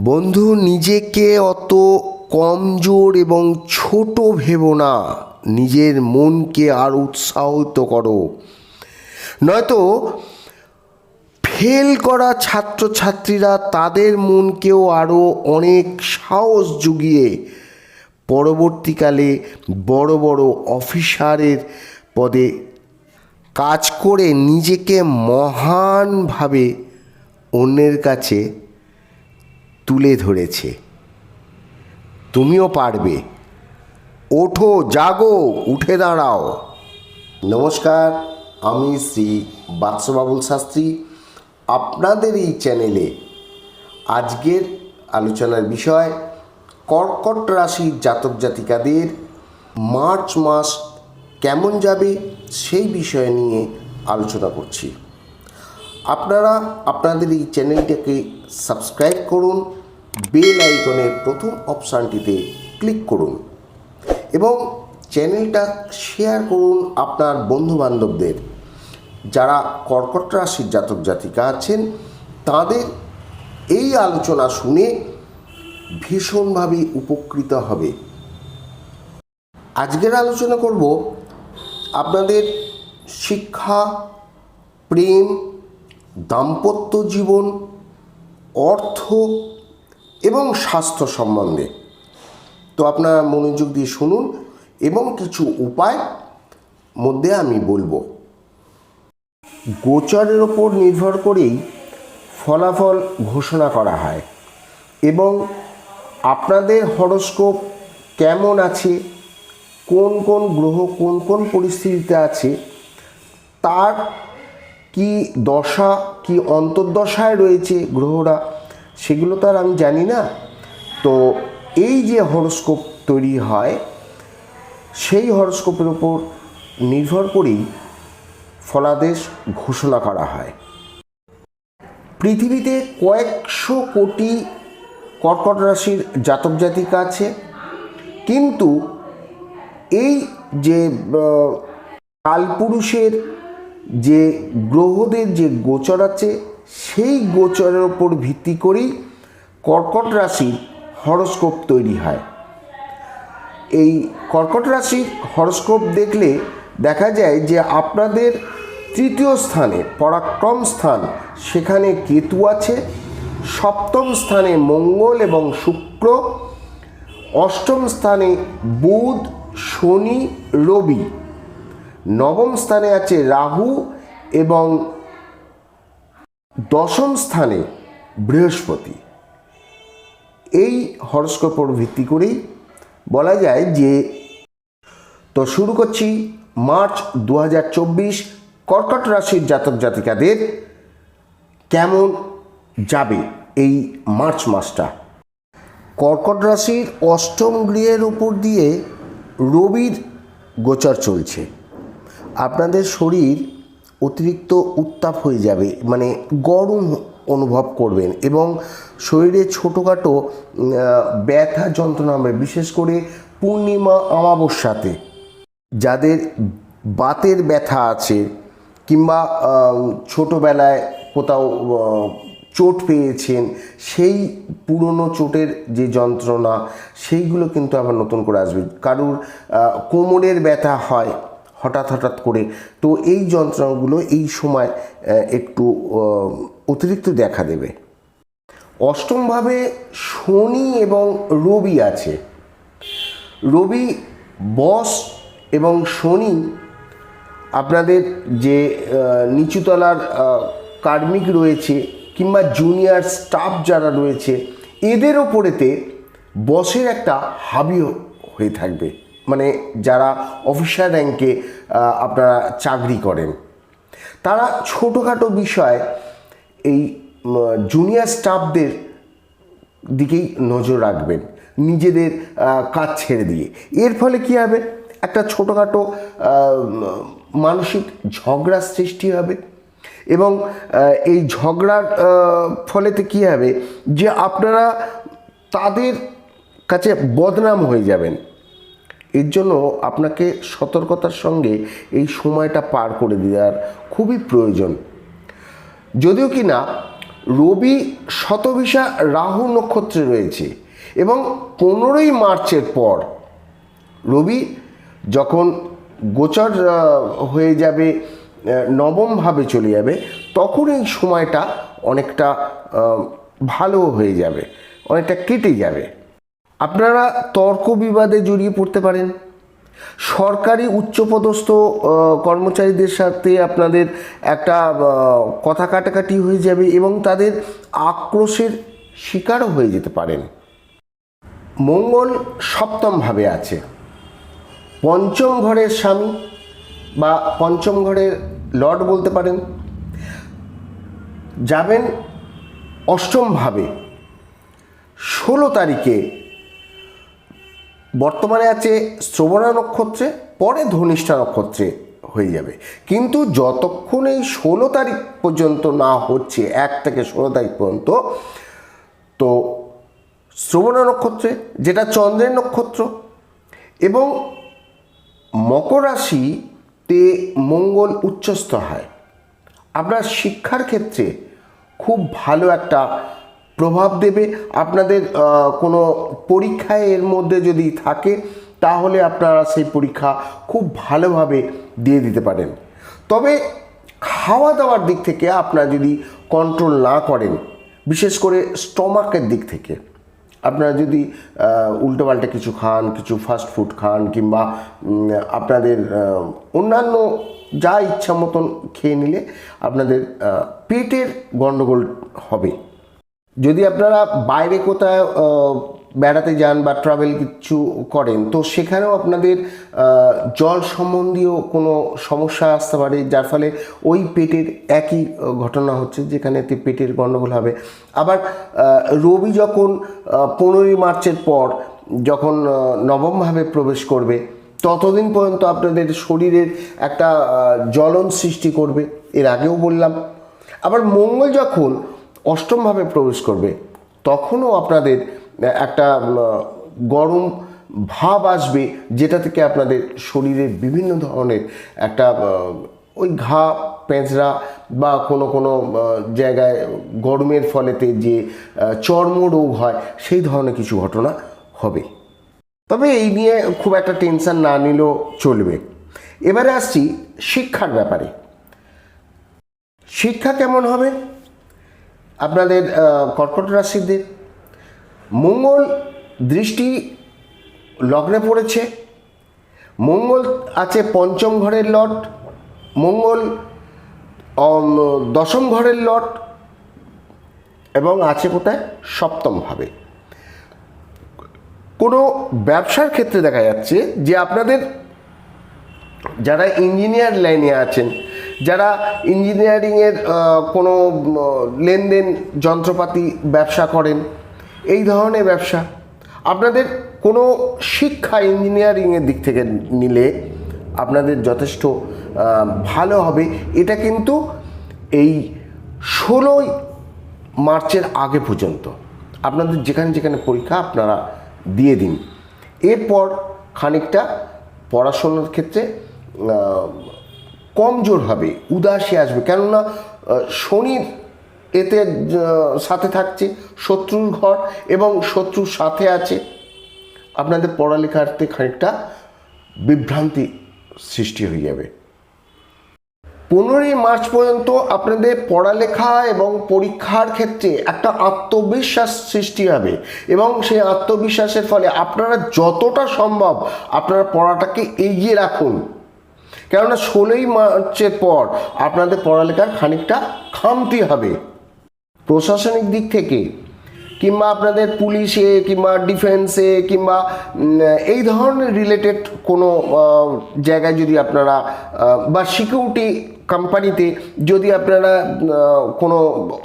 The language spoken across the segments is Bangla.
বন্ধু, নিজেকে অত কমজোর এবং ছোট ভেবো না। নিজের মনকে আর উৎসাহিত করো। নয়তো ফেল করা ছাত্রছাত্রীরা তাদের মনকেও আরও অনেক সাহস জুগিয়ে পরবর্তীকালে বড় বড় অফিসারের পদে কাজ করে নিজেকে মহানভাবে অন্যের কাছে তুলে ধরেছে। তুমিও পারবে। ওঠো, জাগো, উঠে দাঁড়াও। নমস্কার, আমি শ্রী বাদশবাবুল শাস্ত্রী। আপনাদের এই চ্যানেলে আজকের আলোচনার বিষয়, কর্কট রাশির জাতক জাতিকাদের মার্চ মাস কেমন যাবে সেই বিষয় নিয়ে আলোচনা করছি। আপনারা, আপনাদের এই চ্যানেলটাকে সাবস্ক্রাইব করুন, বেল আইকনের প্রথম অপশানটিতে ক্লিক করুন এবং চ্যানেলটা শেয়ার করুন আপনার বন্ধুবান্ধবদের। যারা কর্কট রাশির জাতক জাতিকা আছেন, তাদের এই আলোচনা শুনে ভীষণভাবে উপকৃত হবে। আজকের আলোচনা করব আপনাদের শিক্ষা, প্রেম, দাম্পত্য জীবন অর্থ এবং স্বাস্থ্য সম্বন্ধে। তো আপনারা মনোযোগ দিয়ে শুনুন এবং কিছু উপায় মধ্যে আমি বলব। গোচরের ওপর নির্ভর করেই ফলাফল ঘোষণা করা হয় এবং আপনাদের হরস্কোপ কেমন আছে, কোন কোন গ্রহ কোন কোন পরিস্থিতিতে আছে, তার কি দশা কি অন্তর্দশায় রয়েছে গ্রহরা, সেগুলো তো আর আমি জানি না। তো এই যে হরস্কোপ তৈরি হয়, সেই হরস্কোপের উপর নির্ভর করেই ফলাদেশ ঘোষণা করা হয়। পৃথিবীতে কয়েকশো কোটি কর্কট রাশির জাতক জাতিকা আছে, কিন্তু এই যে কালপুরুষের যে গ্রহদের যে গোচর আছে, সেই গোচরের ওপর ভিত্তি করেই কর্কট রাশির হরস্কোপ তৈরি হয়। এই কর্কট রাশির হরস্কোপ দেখলে দেখা যায় যে আপনাদের তৃতীয় স্থানে পরাক্রম স্থান, সেখানে কেতু আছে, সপ্তম স্থানে মঙ্গল এবং শুক্র, অষ্টম স্থানে বুধ, শনি, রবি। নবম স্থানে আছে রাহু এবং দশম স্থানে বৃহস্পতি। এই হরস্কোপের ভিত্তি করেই বলা যায় যে, তো শুরু করছি মার্চ দু হাজার চব্বিশ কর্কট রাশির জাতক জাতিকাদের কেমন যাবে এই মার্চ মাসটা? কর্কট রাশির অষ্টম গৃহের উপর দিয়ে রবির গোচর চলছে। আপনাদের শরীর অতিরিক্ত উত্তাপ হয়ে যাবে মানে গরম অনুভব করবেন এবং শরীরে ছোটোখাটো ব্যথা যন্ত্রণা হবে, বিশেষ করে পূর্ণিমা অমাবস্যাতে। যাদের বাতের ব্যথা আছে কিংবা ছোটোবেলায় কোথাও চোট পেয়েছেন, সেই পুরনো চোটের যে যন্ত্রণা, সেইগুলো কিন্তু আবার নতুন করে আসবে। কারুর কোমরের ব্যথা হয় হঠাৎ হঠাৎ করে। তো এই যন্ত্রণাগুলো এই সময় একটু অতিরিক্ত দেখা দেবে। অষ্টমভাবে শনি এবং রবি আছে। রবি, বস এবং শনি আপনাদের যে নিচুতলার কার্মিক রয়েছে কিংবা জুনিয়র স্টাফ যারা রয়েছে, এদের ওপরেতে বসের একটা হাবি হয়ে থাকবে। মানে যারা অফিসার র্যাঙ্কে আপনারা চাকরি করেন। তারা ছোটোখাটো বিষয় এই জুনিয়র স্টাফদের দিকেই নজর রাখবেন, নিজেদের কাজ ছেড়ে দিয়ে। এর ফলে কী হবে? একটা ছোটোখাটো মানসিক ঝগড়ার সৃষ্টি হবে এবং এই ঝগড়ার ফলেতে কী হবে? যে আপনারা তাদের কাছে বদনাম হয়ে যাবেন। এর জন্য আপনাকে সতর্কতার সঙ্গে এই সময়টা পার করে দেওয়ার খুবই প্রয়োজন। যদিও কি না, রবি শতভিসা রাহু নক্ষত্রে রয়েছে এবং পনেরোই মার্চের পর রবি যখন গোচর হয়ে যাবে নবমভাবে চলে যাবে, তখন এই সময়টা অনেকটা ভালো হয়ে যাবে, অনেকটা কেটে যাবে। আপনারা তর্ক বিবাদে জড়িয়ে পড়তে পারেন। সরকারি উচ্চপদস্থ কর্মচারীদের সাথে আপনাদের একটা কথা কাটাকাটি হয়ে যাবে এবং তাদের আক্রোশের শিকারও হয়ে যেতে পারেন। মঙ্গল সপ্তমভাবে আছে। পঞ্চম ঘরের স্বামী বা পঞ্চম ঘরের লর্ড বলতে পারেন। যাবেন অষ্টমভাবে। ষোলো তারিখে বর্তমানে আছে শ্রবণা নক্ষত্রে, পরে ধনিষ্ঠা নক্ষত্রে হয়ে যাবে। কিন্তু যতক্ষণ এই ষোলো তারিখ পর্যন্ত না হচ্ছে, এক থেকে ষোলো তারিখ পর্যন্ত, তো শ্রবণা নক্ষত্রে, যেটা চন্দ্রের নক্ষত্র, এবং মকর রাশিতে মঙ্গল উচ্চস্থ হয়। আপনার শিক্ষার ক্ষেত্রে খুব ভালো একটা প্রভাব দেবে। আপনাদের কোনো পরীক্ষায় এর মধ্যে যদি থাকে, তাহলে আপনারা সেই পরীক্ষা খুব ভালোভাবে দিয়ে দিতে পারেন। তবে খাওয়া দাওয়ার দিক থেকে আপনারা যদি কন্ট্রোল না করেন, বিশেষ করে স্টমাকের দিক থেকে, আপনারা যদি উল্টোপাল্টা কিছু খান, কিছু ফাস্ট ফুড খান, কিংবা আপনাদের অন্যান্য যা ইচ্ছা মতন খেয়ে নিলে আপনাদের পেটের গণ্ডগোল হবে। যদি আপনারা বাইরে আহ, বেড়াতে যান বা ট্রাভেল কিছু করেন তো সেখানেও আপনাদের জল সম্বন্ধীয় কোনো সমস্যা আসতে পারে যার ফলে ওই পেটের একই ঘটনা হচ্ছে যেখানেতে পেটের গণ্ডগোল হবে। আবার রবি যখন পনেরোই মার্চের পর যখন নবমভাবে প্রবেশ করবে ততদিন পর্যন্ত আপনাদের শরীরের একটা জ্বলন সৃষ্টি করবে এর আগেও বললাম। আবার মঙ্গল যখন অষ্টমভাবে প্রবেশ করবে তখনও আপনাদের একটা গরম ভাব আসবে যেটা থেকে আপনাদের শরীরের বিভিন্ন ধরনের একটা ওই ঘা পেঁচড়া বা কোনো কোনো জায়গায় গরমের ফলেতে যে আহ, চর্মরোগ হয় সেই ধরনের কিছু ঘটনা হবে। তবে এই নিয়ে খুব একটা টেনশন না নিলেও চলবে। এবারে আসছি শিক্ষার ব্যাপারে। শিক্ষা কেমন হবে? আপনাদের কর্কট রাশিদের মঙ্গল দৃষ্টি লগ্নে পড়েছে, মঙ্গল আছে পঞ্চম ঘরের লট, মঙ্গল দশম ঘরের লট, এবং আছে কোথায়? সপ্তম ভাবে। কোনো ব্যবসার ক্ষেত্রে দেখা যাচ্ছে যে আপনাদের যারা ইঞ্জিনিয়ার লাইনে আছেন যারা ইঞ্জিনিয়ারিংয়ের কোনো লেনদেন, যন্ত্রপাতি ব্যবসা করেন, এই ধরনের ব্যবসা, আপনাদের কোনো শিক্ষা ইঞ্জিনিয়ারিংয়ের দিক থেকে নিলে আপনাদের যথেষ্ট ভালো হবে। এটা কিন্তু এই ষোলোই মার্চের আগে পর্যন্ত। আপনাদের যেখানে যেখানে পরীক্ষা, আপনারা দিয়ে দিন। এরপর খানিকটা পড়াশোনার ক্ষেত্রে কমজোর হবে, উদাসী আসবে। কেননা শনির এতে সাথে থাকছে শত্রুর ঘর এবং শত্রুর সাথে আছে আপনাদের পড়ালেখাতে খানিকটা বিভ্রান্তি সৃষ্টি হয়ে যাবে। পনেরোই মার্চ পর্যন্ত আপনাদের পড়ালেখা এবং পরীক্ষার ক্ষেত্রে একটা আত্মবিশ্বাস সৃষ্টি হবে এবং সেই আত্মবিশ্বাসের ফলে আপনারা যতটা সম্ভব আপনারা পড়াটাকে এগিয়ে রাখুন। কেননা ষোলোই মার্চের পর আপনাদের পড়ালেখার খানিকটা খামতি হবে। প্রশাসনিক দিক থেকে কিংবা আপনাদের পুলিশে কিংবা ডিফেন্সে কিংবা এই ধরনের রিলেটেড কোনো জায়গায় যদি আপনারা বা সিকিউরিটি কোম্পানিতে যদি আপনারা কোনো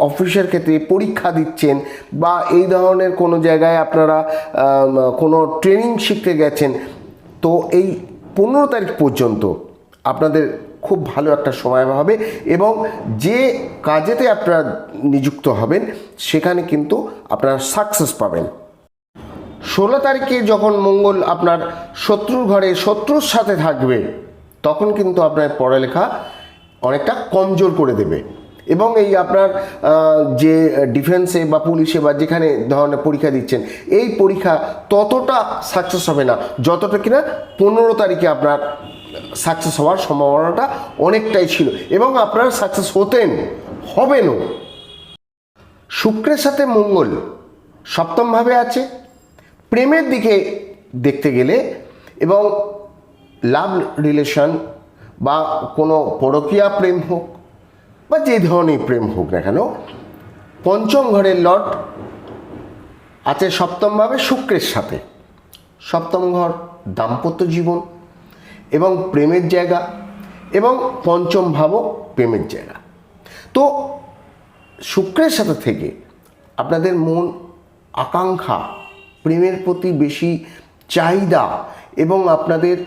অফিসের ক্ষেত্রে পরীক্ষা দিচ্ছেন বা এই ধরনের কোনো জায়গায় আপনারা কোনো ট্রেনিং শিখতে গেছেন, তো এই পনেরো তারিখ পর্যন্ত আপনাদের খুব ভালো একটা সময় হবে এবং যে কাজেতে আপনারা নিযুক্ত হবেন, সেখানে কিন্তু আপনারা সাকসেস পাবেন। ষোলো তারিখে যখন মঙ্গল আপনার শত্রুর ঘরে শত্রুর সাথে থাকবে, তখন কিন্তু আপনার পড়ালেখা অনেকটা কমজোর করে দেবে এবং এই আপনার যে ডিফেন্সে বা পুলিশে বা যেখানে ধরনের পরীক্ষা দিচ্ছেন, এই পরীক্ষা ততটা সাকসেস হবে না, যতটা কিনা পনেরো তারিখে আপনার সাকসেস হওয়ার সম্ভাবনাটা অনেকটাই ছিল এবং আপনারা সাকসেস হতেন, হবেনও। শুক্রের সাথে মঙ্গল সপ্তমভাবে আছে। প্রেমের দিকে দেখতে গেলে এবং লাভ রিলেশন বা কোনো পরকীয়া প্রেম হোক বা যে ধরনের প্রেম হোক না কেন, পঞ্চম ঘরের লট আছে সপ্তমভাবে শুক্রের সাথে। সপ্তম ঘর দাম্পত্য জীবন। এবং প্রেমের জায়গা এবং পঞ্চম ভাবও প্রেমের জায়গা। তো শুক্রের সাথে থেকে আপনাদের মন, আকাঙ্ক্ষা, প্রেমের প্রতি বেশি চাহিদা এবং আপনাদের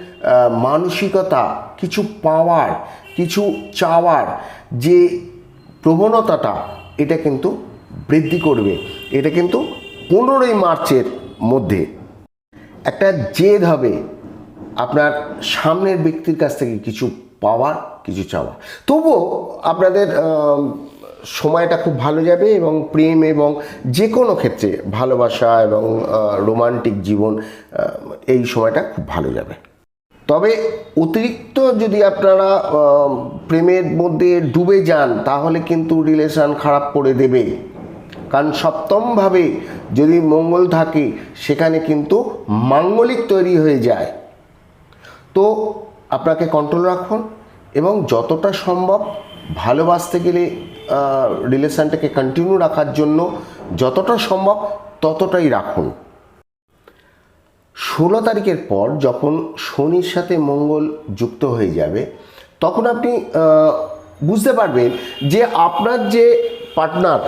মানসিকতা, কিছু পাওয়ার, কিছু চাওয়ার যে প্রবণতাটা, এটা কিন্তু বৃদ্ধি করবে। এটা কিন্তু পনেরোই মার্চের মধ্যে। একটা জেদ হবে। আপনার সামনের ব্যক্তির কাছ থেকে কিছু পাওয়ার কিছু চাওয়া। তবুও আপনাদের সময়টা খুব ভালো যাবে এবং প্রেম এবং যে কোনো ক্ষেত্রে ভালোবাসা এবং রোমান্টিক জীবন এই সময়টা খুব ভালো যাবে। তবে অতিরিক্ত যদি আপনারা প্রেমের মধ্যে ডুবে যান, তাহলে কিন্তু রিলেশন খারাপ করে দেবে। কারণ সপ্তমভাবে যদি মঙ্গল থাকে, সেখানে কিন্তু মাঙ্গলিক তৈরি হয়ে যায়। তো আপনাকে কন্ট্রোল রাখুন এবং যতটা সম্ভব ভালোবাসতে গেলে রিলেশনটাকে কন্টিনিউ রাখার জন্য যতটা সম্ভব ততটাই রাখুন। ষোলো তারিখের পর যখন শনির সাথে মঙ্গল যুক্ত হয়ে যাবে, তখন আপনি বুঝতে পারবেন যে আপনার যে পার্টনার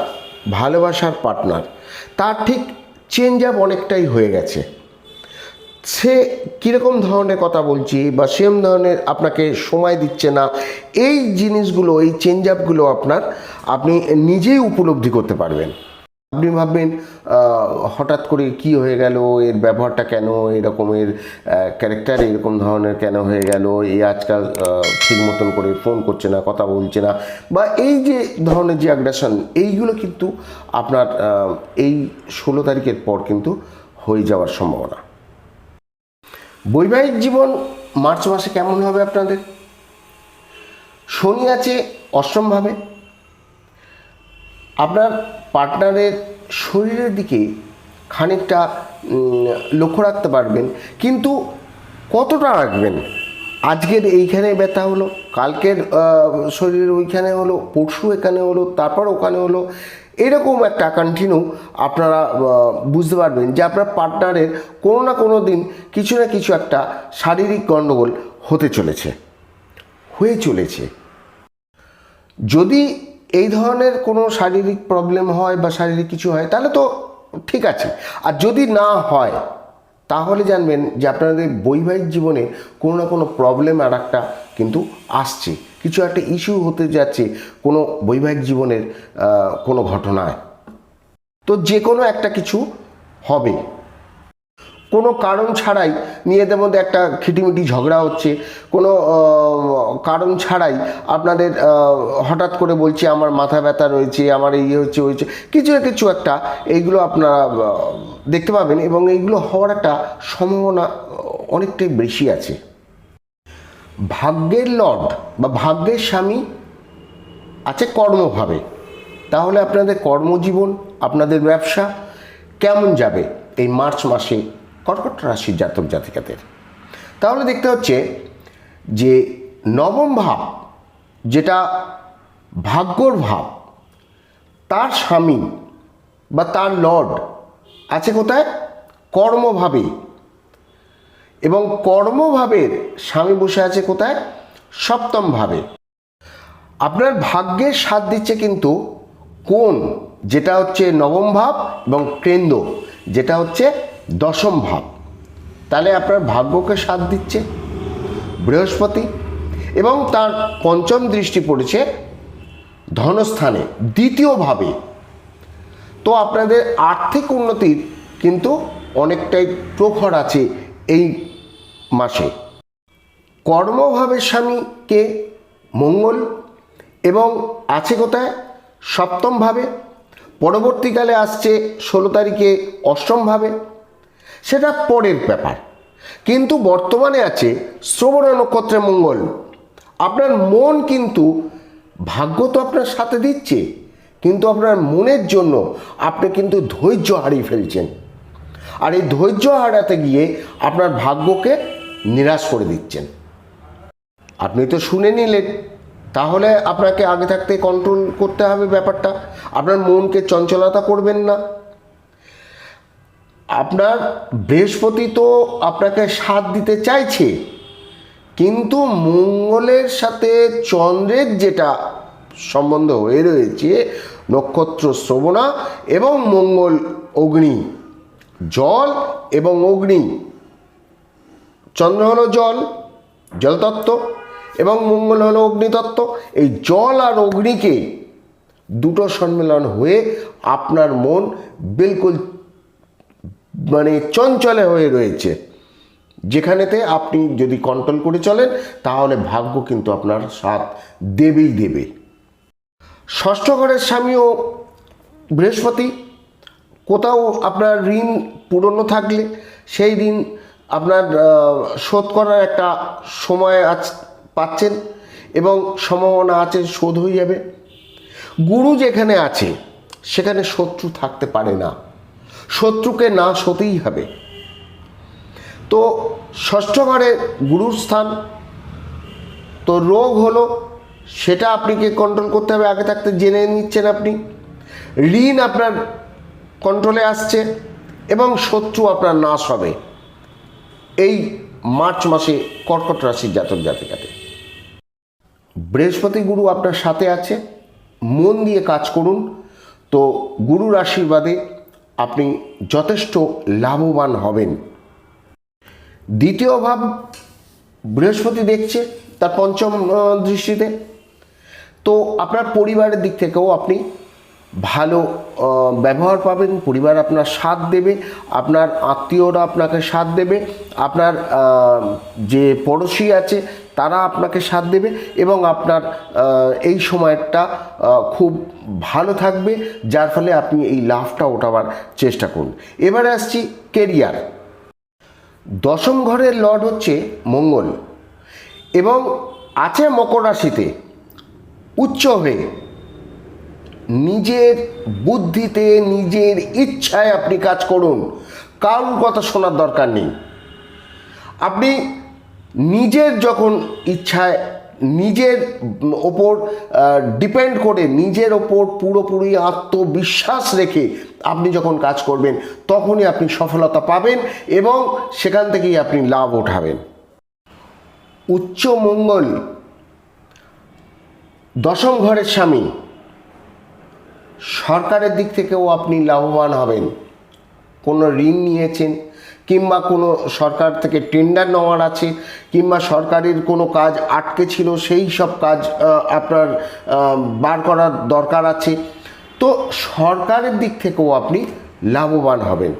ভালোবাসার পার্টনার তার ঠিক চেঞ্জ আপ অনেকটাই হয়ে গেছে। সে কীরকম ধরনের কথা বলছি বা সেম ধরনের আপনাকে সময় দিচ্ছে না, এই জিনিসগুলো, এই চেঞ্জ আপগুলো আপনার, আপনি নিজেই উপলব্ধি করতে পারবেন। আপনি ভাববেন হঠাৎ করে কি হয়ে গেল, এর ব্যবহারটা কেন এরকমের ক্যারেক্টার এরকম ধরনের কেন হয়ে গেল এই আজকাল ঠিক মতন করে ফোন করছে না, কথা বলছে না, বা এই যে ধরনের যে অ্যাগ্রেশন এইগুলো কিন্তু আপনার এই ষোলো তারিখের পর কিন্তু হয়ে যাওয়ার সম্ভাবনা। বৈবাহিক জীবন মার্চ মাসে কেমন হবে আপনাদের? শনি আছে অষ্টমভাবে আপনার পার্টনারের শরীরের দিকে খানিকটা লক্ষ্য রাখতে পারবেন। কিন্তু কতটা রাখবেন? আজকের এইখানে ব্যথা হলো, কালকের শরীরের ওইখানে হলো, পরশু এখানে হলো, তারপর ওখানে হলো এরকম একটা কন্টিনিউ আপনারা বুঝতে পারবেন যে আপনার পার্টনারের কোনো না কোনো দিন কিছু না কিছু একটা শারীরিক গণ্ডগোল হতে চলেছে, হয়ে চলেছে। যদি এই ধরনের কোনো শারীরিক প্রবলেম হয় বা শারীরিক কিছু হয়, তাহলে তো ঠিক আছে। আর যদি না হয় তাহলে জানবেন যে আপনাদের বৈবাহিক জীবনে কোনো না কোনো প্রবলেম আর একটা কিন্তু আসছে। কিছু একটা ইস্যু হতে যাচ্ছে কোনো বৈবাহিক জীবনের কোনো ঘটনায়। তো যে কোনো একটা কিছু হবে। কোনো কারণ ছাড়াই নিজেদের মধ্যে একটা খিটিমিটি ঝগড়া হচ্ছে। কোনো কারণ ছাড়াই আপনাদের হঠাৎ করে বলছে আমার মাথা ব্যথা রয়েছে, আমার এই হচ্ছে হয়েছে কিছু না কিছু একটা এইগুলো আপনারা দেখতে পাবেন এবং এইগুলো হওয়ার একটা সম্ভাবনা অনেকটাই বেশি আছে। ভাগ্যের লর্ড বা ভাগ্যের স্বামী আছে কর্মভাবে। তাহলে আপনাদের কর্মজীবন, আপনাদের ব্যবসা কেমন যাবে এই মার্চ মাসে? কর্কট রাশির জাতক জাতিকাদের। তাহলে দেখতে হচ্ছে যে নবম ভাব, যেটা ভাগ্যর ভাব, তার স্বামী বা তার লর্ড আছে কোথায়? কর্মভাবে। এবং কর্মভাবের স্বামী বসে আছে কোথায়? সপ্তম ভাবে। আপনার ভাগ্যের সাথ দিচ্ছে কিন্তু কোন যেটা হচ্ছে নবম ভাব এবং কেন্দ্র, যেটা হচ্ছে দশম ভাব। তাহলে আপনার ভাগ্যকে সাথ দিচ্ছে বৃহস্পতি এবং তার পঞ্চম দৃষ্টি পড়েছে ধনস্থানে দ্বিতীয়ভাবে তো আপনাদের আর্থিক উন্নতির কিন্তু অনেকটাই প্রখর আছে এই মাসে। কর্মভাবের স্বামীকে মঙ্গল এবং আছে কোথায়? সপ্তমভাবে পরবর্তীকালে আসছে ষোলো তারিখে অষ্টমভাবে সেটা পরের ব্যাপার। কিন্তু বর্তমানে আছে শ্রবণ নক্ষত্রে মঙ্গল। আপনার মন কিন্তু ভাগ্য তো আপনার সাথে দিচ্ছে, কিন্তু আপনার মনের জন্য আপনি কিন্তু ধৈর্য হারিয়ে ফেলছেন। আর এই ধৈর্য হারাতে গিয়ে আপনার ভাগ্যকে নিরাশ করে দিচ্ছেন। আপনি তো শুনে নিলেন, তাহলে আপনাকে আগে থাকতে কন্ট্রোল করতে হবে ব্যাপারটা। আপনার মনকে চঞ্চলতা করবেন না। আপনার বৃহস্পতি তো আপনাকে সাথ দিতে চাইছে, কিন্তু মঙ্গলের সাথে চন্দ্রের যেটা সম্বন্ধ হয়ে রয়েছে, নক্ষত্র শ্রবণা এবং মঙ্গল অগ্নি, জল এবং অগ্নি, চন্দ্র হলো জল জলতত্ত্ব এবং মঙ্গল হলো অগ্নিতত্ত্ব এই জল আর অগ্নিকে দুটো সম্মেলন হয়ে আপনার মন বিলকুল মানে চঞ্চলে হয়ে রয়েছে। যেখানেতে আপনি যদি কন্ট্রোল করে চলেন, তাহলে ভাগ্য কিন্তু আপনার সাথ দেবেই দেবে। ষষ্ঠ ঘরের স্বামীও বৃহস্পতি, কোথাও আপনার ঋণ পুরনো থাকলে সেই ঋণ আপনার শোধ করার একটা সময় আজ পাচ্ছেন এবং সম্ভাবনা আছে শোধ হয়ে যাবে। গুরু যেখানে আছে, সেখানে শত্রু থাকতে পারে না। শত্রুকে না সতেই হবে। তো ষষ্ঠ ঘরে গুরুর স্থান। তো রোগ হলো, সেটা আপনাকে কন্ট্রোল করতে হবে। আগে থাকতে জেনে নিচ্ছেন আপনি। ঋণ আপনার কন্ট্রোলে আসছে এবং শত্রু আপনার নাশ হবে। এই মার্চ মাসে কর্কট রাশির জাতক জাতিকাতে। বৃহস্পতি গুরু আপনার সাথে আছে। মন দিয়ে কাজ করুন। তো গুরুর আশীর্বাদে আপনি যথেষ্ট লাভবান হবেন। দ্বিতীয় ভাব, বৃহস্পতি দেখছে তার পঞ্চম দৃষ্টিতে। তো আপনার পরিবারের দিক থেকেও আপনি ভালো ব্যবহার পাবেন, পরিবার আপনার সাথ দেবে, আপনার আত্মীয়রা আপনাকে সাথ দেবে, আপনার যে পড়োশি আছে তারা আপনাকে সাথ দেবে এবং আপনার এই সময়টা খুব ভালো থাকবে, যার ফলে আপনি এই লাভটা ওঠাবার চেষ্টা করুন। এবারে আসছি কেরিয়ার। দশম ঘরের লর্ড হচ্ছে মঙ্গল এবং আছে মকর রাশিতে। উচ্চ হয়ে নিজের বুদ্ধিতে, নিজের ইচ্ছায় আপনি কাজ করুন। কারোর কথা শোনার দরকার নেই। আপনি নিজের যখন ইচ্ছায় নিজের ওপর ডিপেন্ড করে নিজের ওপর পুরোপুরি আত্মবিশ্বাস রেখে আপনি যখন কাজ করবেন, তখনই আপনি সফলতা পাবেন এবং সেখান থেকেই আপনি লাভ ওঠাবেন। উচ্চ মঙ্গল, দশম ঘরের স্বামী, সরকারের দিক থেকেও আপনি লাভবান হবেন। কোনো ঋণ নিয়েছেন কিংবা কোনো সরকার থেকে টেন্ডার নেওয়ার আছে, কিংবা সরকারের কোনো কাজ আটকে ছিল, সেই সব কাজ আপনার বার করার দরকার আছে। তো সরকারের দিক থেকেও আপনি লাভবান হবেন।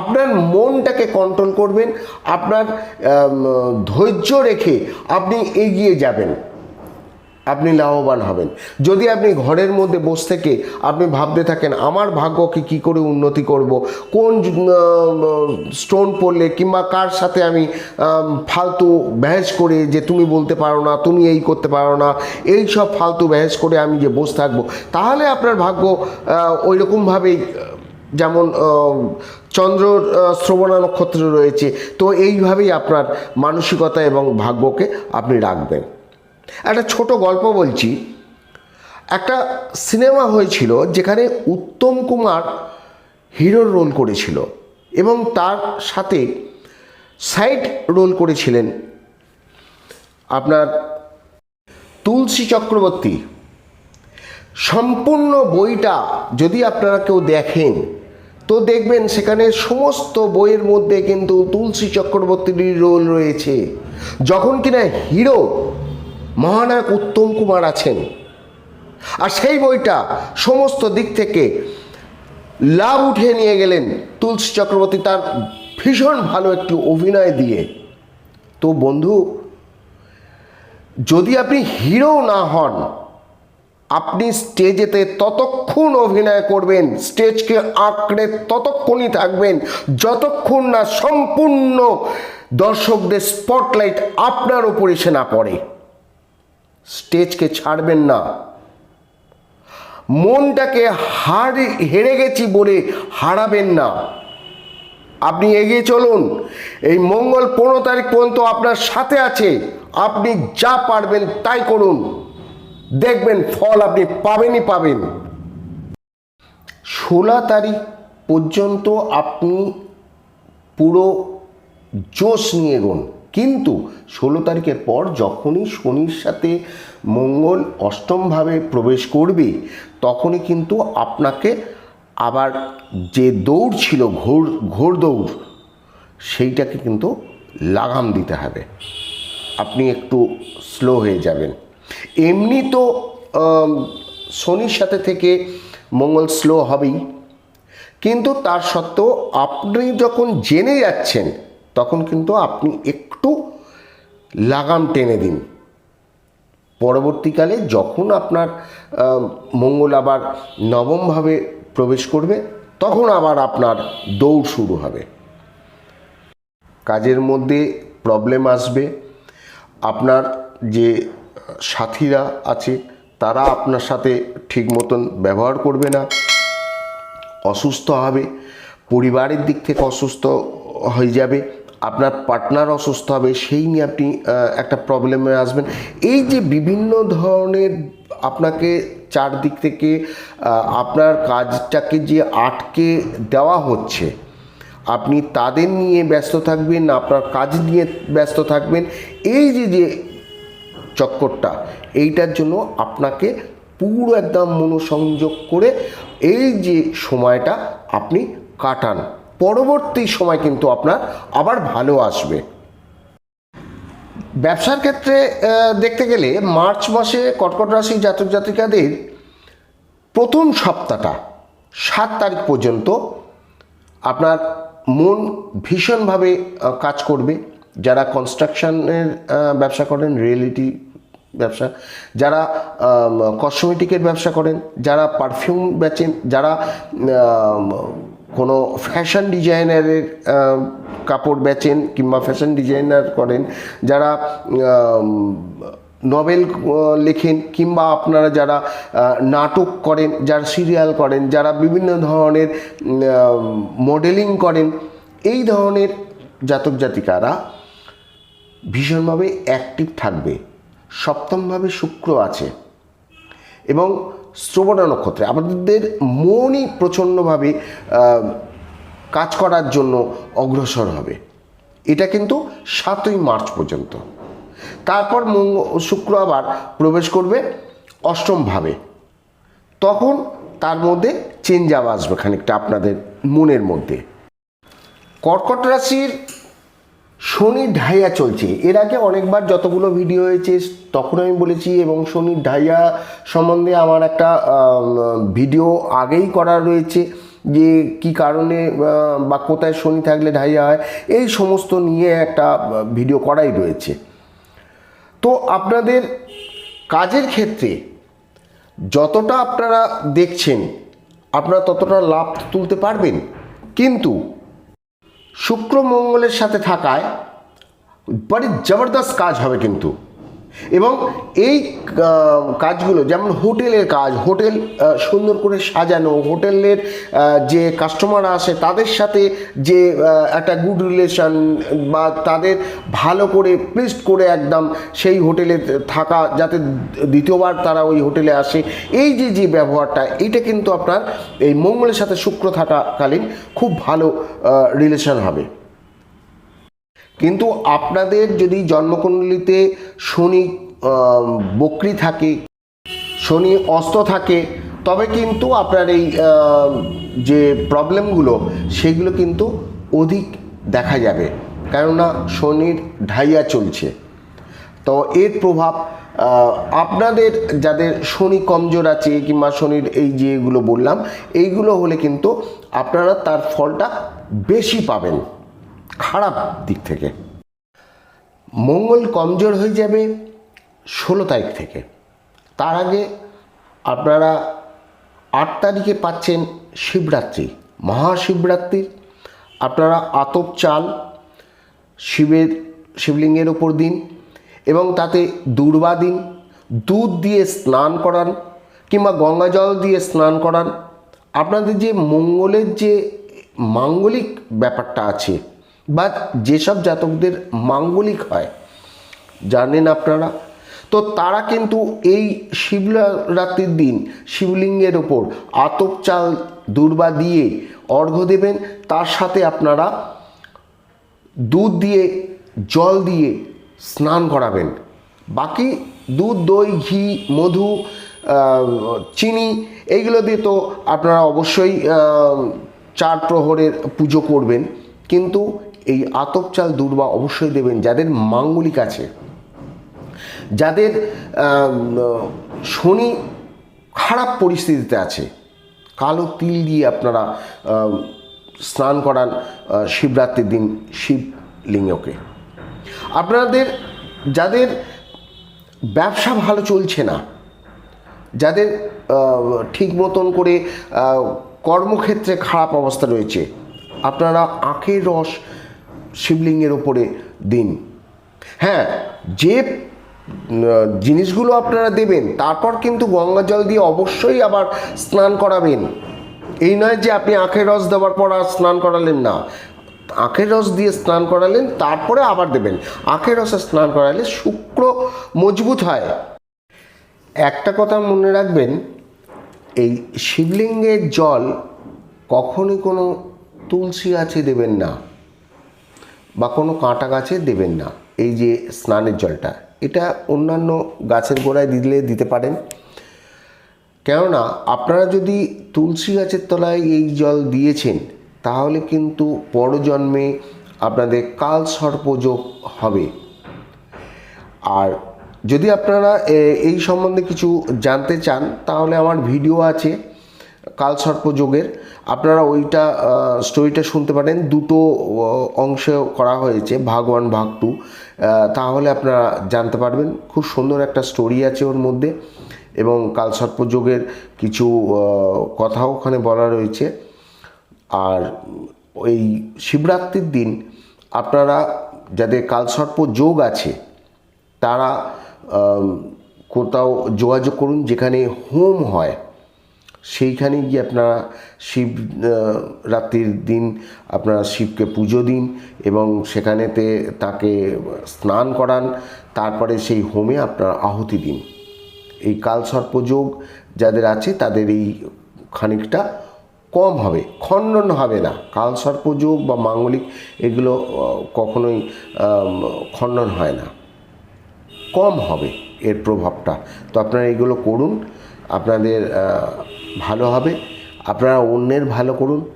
আপনার মনটাকে কন্ট্রোল করবেন, আপনার ধৈর্য রেখে আপনি এগিয়ে যাবেন। আপনি লাভবান হবেন। যদি আপনি ঘরের মধ্যে বসে থেকে আপনি ভাবতে থাকেন, আমার ভাগ্যকে কি করে উন্নতি করব? কোন স্টোন পড়লে কিংবা কার সাথে আমি ফালতু ব্যাহেজ করে যে তুমি বলতে পারো না, তুমি এই করতে পারো না, এই সব ফালতু ব্যাহেজ করে আমি যে বসে থাকব? তাহলে আপনার ভাগ্য ওই রকমভাবেই যেমন চন্দ্র শ্রবণা নক্ষত্র রয়েছে। তো এইভাবেই আপনার মানসিকতা এবং ভাগ্যকে আপনি রাখবেন। একটা ছোট গল্প বলছি। একটা সিনেমা হয়েছিল যেখানে উত্তম কুমার হিরোর রোল করেছিল এবং তার সাথে সাইড রোল করেছিলেন আপনার তুলসী চক্রবর্তী। সম্পূর্ণ বইটা যদি আপনারা কেউ দেখেন, তো দেখবেন সেখানে সমস্ত বইয়ের মধ্যে কিন্তু তুলসী চক্রবর্তীর রোল রয়েছে। যখন কিনা হিরো মহানায়ক উত্তম কুমার আছেন। আর সেই বইটা সমস্ত দিক থেকে লাভ উঠিয়ে নিয়ে গেলেন তুলসী চক্রবর্তী তার ভীষণ ভালো একটি অভিনয় দিয়ে। তো বন্ধু, যদি আপনি হিরো না হন, আপনি স্টেজেতে ততক্ষণ অভিনয় করবেন, স্টেজকে আঁকড়ে ততক্ষণই থাকবেন, যতক্ষণ না সম্পূর্ণ দর্শকদের স্পটলাইট আপনার ওপর এসে না পড়ে। স্টেজকে ছাড়বেন না। মনটাকে হার, হেরে গেছি বলে হারাবেন না। আপনি এগিয়ে চলুন। এই মঙ্গল পনেরো তারিখ পর্যন্ত আপনার সাথে আছে। আপনি যা পারবেন তাই করুন। দেখবেন ফল আপনি পাবেনই পাবেন। ষোলো তারিখ পর্যন্ত আপনি পুরো জোশ নিয়ে এগোন। কিন্তু ষোলো তারিখের পর যখনই শনির সাথে মঙ্গল অষ্টমভাবে প্রবেশ করবে, তখনই কিন্তু আপনাকে আবার যে দৌড় ছিল ঘোর ঘোর দৌড়, সেইটাকে কিন্তু লাগাম দিতে হবে। আপনি একটু স্লো হয়ে যাবেন। এমনি তো শনির সাথে থেকে মঙ্গল স্লো হবেই। কিন্তু তার সত্ত্বেও আপনি যখন জেনে যাচ্ছেন তখন কিন্তু আপনি একটু লাগাম টেনে দিন। পরবর্তীকালে যখন আপনার মঙ্গল আবার নবমভাবে প্রবেশ করবে, তখন আবার আপনার দৌড় শুরু হবে। কাজের মধ্যে প্রবলেম আসবে। আপনার যে সাথীরা আছে, তারা আপনার সাথে ঠিক মতন ব্যবহার করবে না। অসুস্থ হবে, পরিবারের দিক থেকে অসুস্থ হয়ে যাবে। আপনার পার্টনার অসুস্থ হবে, সেই নিয়ে আপনি একটা প্রবলেমে আসবেন। এই যে বিভিন্ন ধরনের আপনাকে চারদিক থেকে আপনার কাজটাকে যে আটকে দেওয়া হচ্ছে, আপনি তাদের নিয়ে ব্যস্ত থাকবেন, আপনার কাজ নিয়ে ব্যস্ত থাকবেন, এই যে যে চক্করটা, এইটার জন্য আপনাকে পুরো একদম মনোসংযোগ করে এই যে সময়টা আপনি কাটান। পরবর্তী সময় কিন্তু আপনার আবার ভালো আসবে। ব্যবসার ক্ষেত্রে দেখতে গেলে মার্চ মাসে কর্কট রাশি জাতক জাতিকাদের প্রথম সপ্তাহটা, সাত তারিখ পর্যন্ত আপনার মন ভীষণভাবে কাজ করবে। যারা কনস্ট্রাকশনের ব্যবসা করেন, রিয়েলিটি ব্যবসা, যারা কসমেটিকের ব্যবসা করেন, যারা পারফিউম বেচেন, যারা কোনো ফ্যাশন ডিজাইনারের কাপড় বেচেন কিংবা ফ্যাশন ডিজাইনার করেন, যারা নভেল লেখেন কিংবা আপনারা যারা নাটক করেন, যারা সিরিয়াল করেন, যারা বিভিন্ন ধরনের মডেলিং করেন, এই ধরনের জাতক জাতিকারা ভীষণভাবে অ্যাক্টিভ থাকবে। সপ্তমভাবে শুক্র আছে। এবং শ্রবণা নক্ষত্রে আমাদের মনই প্রচণ্ডভাবে কাজ করার জন্য অগ্রসর হবে। এটা কিন্তু সাতই মার্চ পর্যন্ত। তারপর মঙ্গ, শুক্র আবার প্রবেশ করবে অষ্টমভাবে। তখন তার মধ্যে চেঞ্জ আসবে খানিকটা আপনাদের মনের মধ্যে। কর্কট রাশির শনির ঢাইয়া চলছে। এর আগে অনেকবার যতগুলো ভিডিও হয়েছে তখন আমি বলেছি, এবং শনির ঢাইয়া সম্বন্ধে আমার একটা ভিডিও আগেই করা রয়েছে, যে কি কারণে, বা কোথায় শনি থাকলে ঢাইয়া হয়, এই সমস্ত নিয়ে একটা ভিডিও করাই রয়েছে। তো আপনাদের কাজের ক্ষেত্রে যতটা আপনারা দেখছেন, আপনারা ততটা লাভ তুলতে পারবেন। কিন্তু শুক্র মঙ্গলের সাথে থাকায় বড়ি জবরদস্ত কাজ হবে কিন্তু। এবং এই কাজগুলো, যেমন হোটেলের কাজ, হোটেল সুন্দর করে সাজানো, হোটেলের যে কাস্টমার আসে, তাদের সাথে যে একটা গুড রিলেশন বা তাদের ভালো করে প্লিস্ট করে একদম সেই হোটেলে থাকা, যাতে দ্বিতীয়বার তারা ওই হোটেলে আসে, এই যে যে ব্যবহারটা, এটা কিন্তু আপনার এই মঙ্গলের সাথে শুক্র থাকাকালীন খুব ভালো রিলেশন হবে। কিন্তু আপনাদের যদি জন্মকুণ্ডলিতে শনি বক্রি থাকে, শনি অস্ত থাকে, তবে কিন্তু আপনার এই যে প্রবলেমগুলো, সেগুলো কিন্তু অধিক দেখা যাবে। কেননা শনির ঢাইয়া চলছে। তো এর প্রভাব আপনাদের যাদের শনি কমজোর আছে কিংবা শনির এই যেগুলো বললাম, এইগুলো হলে কিন্তু আপনারা তার ফলটা বেশি পাবেন। খারাপ দিক থেকে। মঙ্গল কমজোর হয়ে যাবে ষোলো তারিখ থেকে। তার আগে আপনারা আট তারিখে পাচ্ছেন শিবরাত্রি মহাশিবরাত্রির আপনারা আতপ চাল, শিবের, শিবলিঙ্গের ওপর দিন এবং তাতে দুর্বা দিন, দুধ দিয়ে স্নান করান কিংবা গঙ্গা জল দিয়ে স্নান করান। আপনাদের যে মঙ্গলের যে মাঙ্গলিক ব্যাপারটা আছে বা যেসব জাতকদের মাঙ্গলিক হয়, জানেন আপনারা? তো তারা কিন্তু এই শিবরাত্রির দিন শিবলিঙ্গের ওপর আতপ চাল, দুর্বা দিয়ে অর্ঘ্য দেবেন। তার সাথে আপনারা দুধ দিয়ে, জল দিয়ে স্নান করাবেন। বাকি দুধ, দই, ঘি, মধু চিনি, এইগুলো দিয়ে তো আপনারা অবশ্যই চার প্রহরের পুজো করবেন। কিন্তু এই আতপ চাল দুর্বা অবশ্যই দেবেন যাদের মাঙ্গলিক আছে। যাদের শনি খারাপ পরিস্থিতিতে আছে, কালো তিল দিয়ে আপনারা স্নান করান শিবরাত্রির দিন শিবলিঙ্গকে। আপনাদের, যাদের ব্যবসা ভালো চলছে না, যাদের ঠিক মতন করে কর্মক্ষেত্রে খারাপ অবস্থা রয়েছে, আপনারা আখের রস শিবলিঙ্গের ওপরে দিন। হ্যাঁ যে জিনিসগুলো আপনারা দেবেন, তারপর কিন্তু গঙ্গা জল দিয়ে অবশ্যই আবার স্নান করাবেন। এই নয় যে আপনি আখের রস দেওয়ার পর আর স্নান করালেন না। আখের রস দিয়ে স্নান করালেন, তারপরে আবার দেবেন। আখের রসে স্নান করালে শুক্র মজবুত হয়। একটা কথা মনে রাখবেন, এই শিবলিঙ্গের জল কখনই কোনো তুলসী আছে দেবেন না। বা কোনো কাঁটা গাছে দেবেন না। এই যে স্নানের জলটা, এটা অন্যান্য গাছের গোড়ায় দিলে দিতে পারেন। কেননা, আপনারা যদি তুলসী গাছের তলায় এই জল দিয়েছেন, তাহলে কিন্তু পরজন্মে আপনাদের কাল সর্পযোগ হবে। আর যদি আপনারা এই সম্বন্ধে কিছু জানতে চান, তাহলে আমার ভিডিও আছে কাল যোগের আপনারা ওইটা স্টোরিটা শুনতে পারেন। দুটো অংশে করা হয়েছে, ভাগ ওয়ান ভাগ টু তাহলে আপনারা জানতে পারবেন। খুব সুন্দর একটা স্টোরি আছে ওর মধ্যে এবং কালসর্প যোগের কিছু কথাও ওখানে বলা রয়েছে। আর ওই শিবরাত্রির দিন আপনারা যাদের কালসর্প যোগ আছে, তারা কোথাও যোগাযোগ করুন যেখানে হোম হয়। সেইখানে গিয়ে আপনারা শিব রাত্রির দিন আপনারা শিবকে পুজো দিন এবং সেখানেতে তাকে স্নান করান, তারপরে সেই হোমে আপনারা আহুতি দিন। এই কালসর্পযোগ যাদের আছে তাদের এই খানিকটা কম হবে, খণ্ডন হবে না। কালসর্পযোগ বা মাঙ্গলিক এগুলো কখনোই খণ্ডন হয় না। কম হবে এর প্রভাবটা। তো আপনারা এগুলো করুন। আপনাদের ভালো হবে। আপনারা অন্যের ভালো করুন।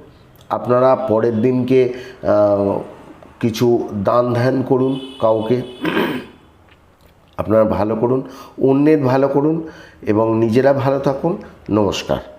আপনারা পরের দিনকে কিছু দান ধ্যান করুন কাউকে। আপনারা ভালো করুন, অন্যের ভালো করুন এবং নিজেরা ভালো থাকুন। নমস্কার।